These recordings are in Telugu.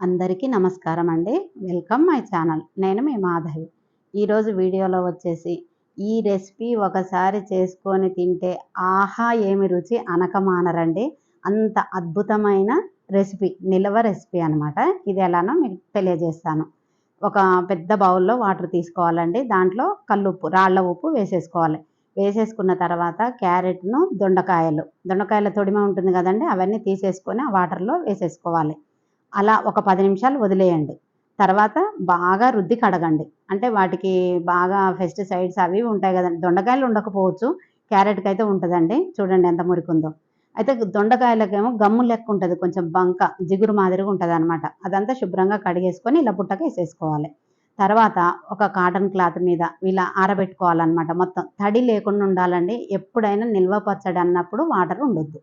అందరికీ నమస్కారం అండి. Welcome my channel. నేను మీ మాధవి. ఈరోజు వీడియోలో వచ్చేసి ఈ రెసిపీ ఒకసారి చేసుకొని తింటే ఆహా ఏమి రుచి అనకమానరండి. అంత అద్భుతమైన రెసిపీ నిల్వ రెసిపీ అనమాట ఇది ఎలానో మీకు తెలియజేస్తాను. ఒక పెద్ద బౌల్లో వాటర్ తీసుకోవాలండి. దాంట్లో కల్లుప్పు రాళ్ళ ఉప్పు వేసేసుకోవాలి. వేసేసుకున్న తర్వాత క్యారెట్ను దొండకాయలు. దొండకాయల తొడిమ ఉంటుంది కదండి. అవన్నీ తీసేసుకొని ఆ వాటర్లో వేసేసుకోవాలి. అలా ఒక పది నిమిషాలు వదిలేయండి. తర్వాత బాగా రుద్ది కడగండి. అంటే వాటికి బాగా పెస్టిసైడ్స్ అవి ఉంటాయి కదండి దొండకాయలు ఉండకపోవచ్చు క్యారెట్కి అయితే ఉంటుందండి. చూడండి ఎంత మురికుందో. అయితే దొండకాయలకేమో గమ్ము లెక్క ఉంటుంది కొంచెం బంక జిగురు మాదిరిగా ఉంటుంది అనమాట అదంతా శుభ్రంగా కడిగేసుకొని ఇలా బుట్టక వేసేసుకోవాలి. తర్వాత ఒక కాటన్ క్లాత్ మీద ఇలా ఆరబెట్టుకోవాలన్నమాట. మొత్తం తడి లేకుండా ఉండాలండి. ఎప్పుడైనా నిల్వ పచ్చడి అన్నప్పుడు వాటర్ ఉండొద్దు.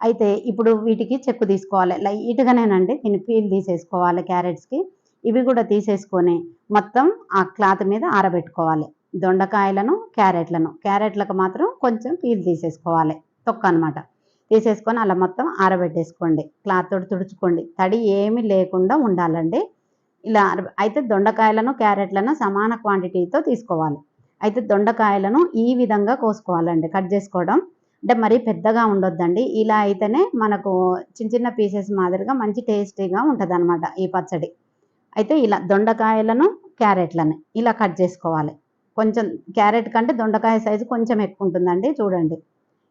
అయితే ఇప్పుడు వీటికి చెక్కు తీసుకోవాలి. లైట్గానేనండి. దీన్ని పీల్ తీసేసుకోవాలి క్యారెట్స్కి. ఇవి కూడా తీసేసుకొని మొత్తం ఆ క్లాత్ మీద ఆరబెట్టుకోవాలి. దొండకాయలను క్యారెట్లను. క్యారెట్లకు మాత్రం కొంచెం పీల్ తీసేసుకోవాలి. తొక్క అనమాట తీసేసుకొని అలా మొత్తం ఆరబెట్టేసుకోండి. క్లాత్ తోటి తుడుచుకోండి. తడి ఏమీ లేకుండా ఉండాలండి. ఇలా అయితే దొండకాయలను క్యారెట్లను సమాన క్వాంటిటీతో తీసుకోవాలి. అయితే దొండకాయలను ఈ విధంగా కోసుకోవాలండి. కట్ చేసుకోవడం అంటే మరీ పెద్దగా ఉండొద్దండి. ఇలా అయితేనే మనకు చిన్న చిన్న పీసెస్ మాదిరిగా మంచి టేస్టీగా ఉంటుంది అనమాట ఈ పచ్చడి. అయితే ఇలా దొండకాయలను క్యారెట్లను ఇలా కట్ చేసుకోవాలి. కొంచెం క్యారెట్ కంటే దొండకాయ సైజు కొంచెం ఎక్కువ ఉంటుందండి చూడండి.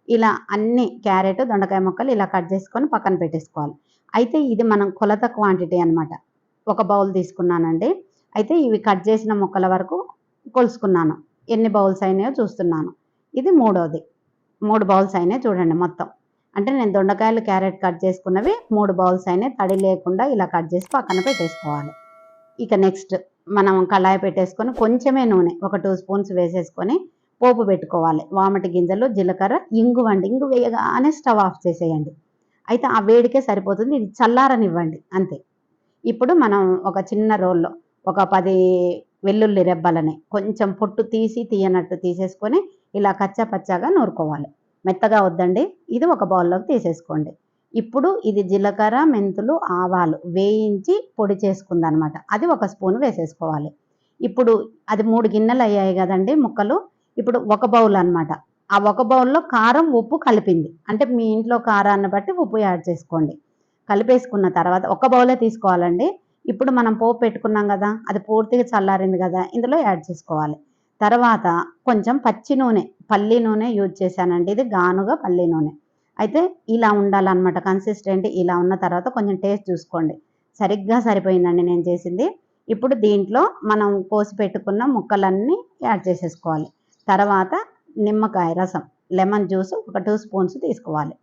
ఇలా అన్ని క్యారెట్ దొండకాయ ముక్కలు ఇలా కట్ చేసుకొని పక్కన పెట్టేసుకోవాలి. అయితే ఇది మనం కొలత క్వాంటిటీ అనమాట ఒక బౌల్ తీసుకున్నానండి. అయితే ఇవి కట్ చేసిన ముక్కల వరకు కొలుసుకున్నాను. ఎన్ని బౌల్స్ అయినాయో చూస్తున్నాను. ఇది మూడోది. మూడు బౌల్స్ అయినాయి చూడండి మొత్తం. అంటే నేను దొండకాయలు క్యారెట్ కట్ చేసుకున్నవి మూడు బౌల్స్ అయినాయి. తడి లేకుండా ఇలా కట్ చేసి పక్కన పెట్టేసుకోవాలి. ఇక నెక్స్ట్ మనం కళాయి పెట్టేసుకొని కొంచెమే నూనె ఒక టూ స్పూన్స్ వేసేసుకొని పోపు పెట్టుకోవాలి. వామటి గింజలు జీలకర్ర ఇంగు వండి ఇంగు వేయగానే స్టవ్ ఆఫ్ చేసేయండి. అయితే ఆ వేడికే సరిపోతుంది. ఇది చల్లారనివ్వండి అంతే. ఇప్పుడు మనం ఒక చిన్న రోల్లో ఒక పది వెల్లుల్లి రెబ్బలని కొంచెం పొట్టు తీసి తీయనట్టు తీసేసుకొని ఇలా కచ్చా పచ్చాగా నూరుకోవాలి. మెత్తగా వద్దండి. ఇది ఒక బౌల్లోకి తీసేసుకోండి. ఇప్పుడు ఇది జీలకర్ర మెంతులు ఆవాలు వేయించి పొడి చేసుకుందనమాట. అది ఒక స్పూన్ వేసేసుకోవాలి. ఇప్పుడు అది మూడు గిన్నెలు అయ్యాయి కదండి ముక్కలు. ఇప్పుడు ఒక బౌల్ అనమాట ఆ ఒక బౌల్లో కారం ఉప్పు కలిపింది. అంటే మీ ఇంట్లో కారాన్ని బట్టి ఉప్పు యాడ్ చేసుకోండి. కలిపేసుకున్న తర్వాత ఒక బౌలే తీసుకోవాలండి. ఇప్పుడు మనం పోపు పెట్టుకున్నాం కదా అది పూర్తిగా చల్లారింది కదా ఇందులో యాడ్ చేసుకోవాలి. తర్వాత కొంచెం పచ్చి నూనె పల్లి నూనె యూజ్ చేశానండి. ఇది గానుగా పల్లి నూనె. అయితే ఇలా ఉండాలన్నమాట కన్సిస్టెంట్ ఇలా ఉన్న తర్వాత కొంచెం టేస్ట్ చూసుకోండి. సరిగ్గా సరిపోయిందండి నేను చేసింది. ఇప్పుడు దీంట్లో మనం కోసి పెట్టుకున్న ముక్కలన్నీ యాడ్ చేసేసుకోవాలి. తర్వాత నిమ్మకాయ రసం లెమన్ జ్యూస్ ఒక టూ స్పూన్స్ తీసుకోవాలి.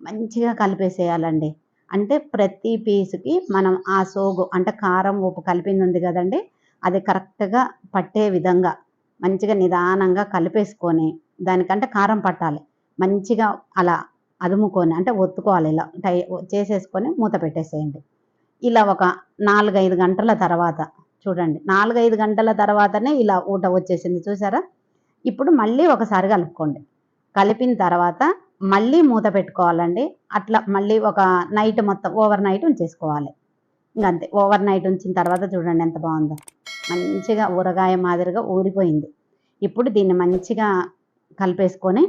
మంచిగా కలిపేసేయాలండి. అంటే ప్రతి పీసుకి మనం ఆ సోగు అంటే కారం ఉప్పు కలిపింది ఉంది కదండి అది కరెక్ట్గా పట్టే విధంగా మంచిగా నిదానంగా కలిపేసుకొని దానికంటే కారం పట్టాలి. మంచిగా అలా అదుముకొని అంటే ఒత్తుకోవాలి ఇలా టై చేసేసుకొని మూత పెట్టేసేయండి. ఇలా ఒక నాలుగైదు గంటల తర్వాత చూడండి. నాలుగైదు గంటల తర్వాతనే ఇలా ఊట వచ్చేసింది చూసారా? ఇప్పుడు మళ్ళీ ఒకసారి కలుపుకోండి. కలిపిన తర్వాత మళ్ళీ మూత పెట్టుకోవాలండి. అట్లా మళ్ళీ ఒక నైట్ మొత్తం ఓవర్ నైట్ ఉంచేసుకోవాలి. ఇంకంతే. ఓవర్ నైట్ ఉంచిన తర్వాత చూడండి ఎంత బాగుందో. మంచిగా ఊరగాయ మాదిరిగా ఊరిపోయింది. ఇప్పుడు దీన్ని మంచిగా కలిపేసుకొని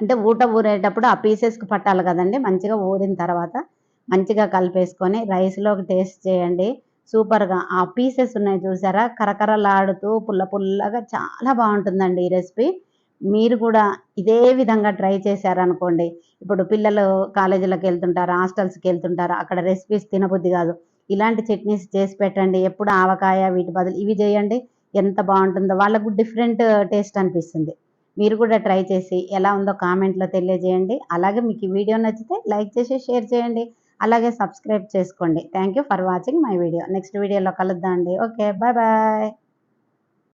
అంటే ఊట ఊరేటప్పుడు ఆ పీసెస్కి పట్టాలి కదండి మంచిగా ఊరిన తర్వాత మంచిగా కలిపేసుకొని రైస్లోకి టేస్ట్ చేయండి. సూపర్గా ఆ పీసెస్ ఉన్నాయి చూసారా? కరకరలాడుతూ పుల్ల పుల్లగా చాలా బాగుంటుందండి ఈ రెసిపీ మీరు కూడా ఇదే విధంగా ట్రై చేశారనుకోండి. ఇప్పుడు పిల్లలు కాలేజీలకు వెళ్తుంటారు హాస్టల్స్కి వెళ్తుంటారు అక్కడ రెసిపీస్ తినబుద్ధి కాదు. ఇలాంటి చట్నీస్ చేసి పెట్టండి. ఎప్పుడు ఆవకాయ వీటి బదులు ఇవి చేయండి. ఎంత బాగుంటుందో వాళ్ళకు డిఫరెంట్ టేస్ట్ అనిపిస్తుంది. మీరు కూడా ట్రై చేసి ఎలా ఉందో కామెంట్లో తెలియజేయండి. అలాగే మీకు ఈ వీడియో నచ్చితే లైక్ చేసి షేర్ చేయండి. అలాగే సబ్స్క్రైబ్ చేసుకోండి. Thank you for watching my video. Next వీడియోలో కలుద్దాం అండి. Okay bye bye.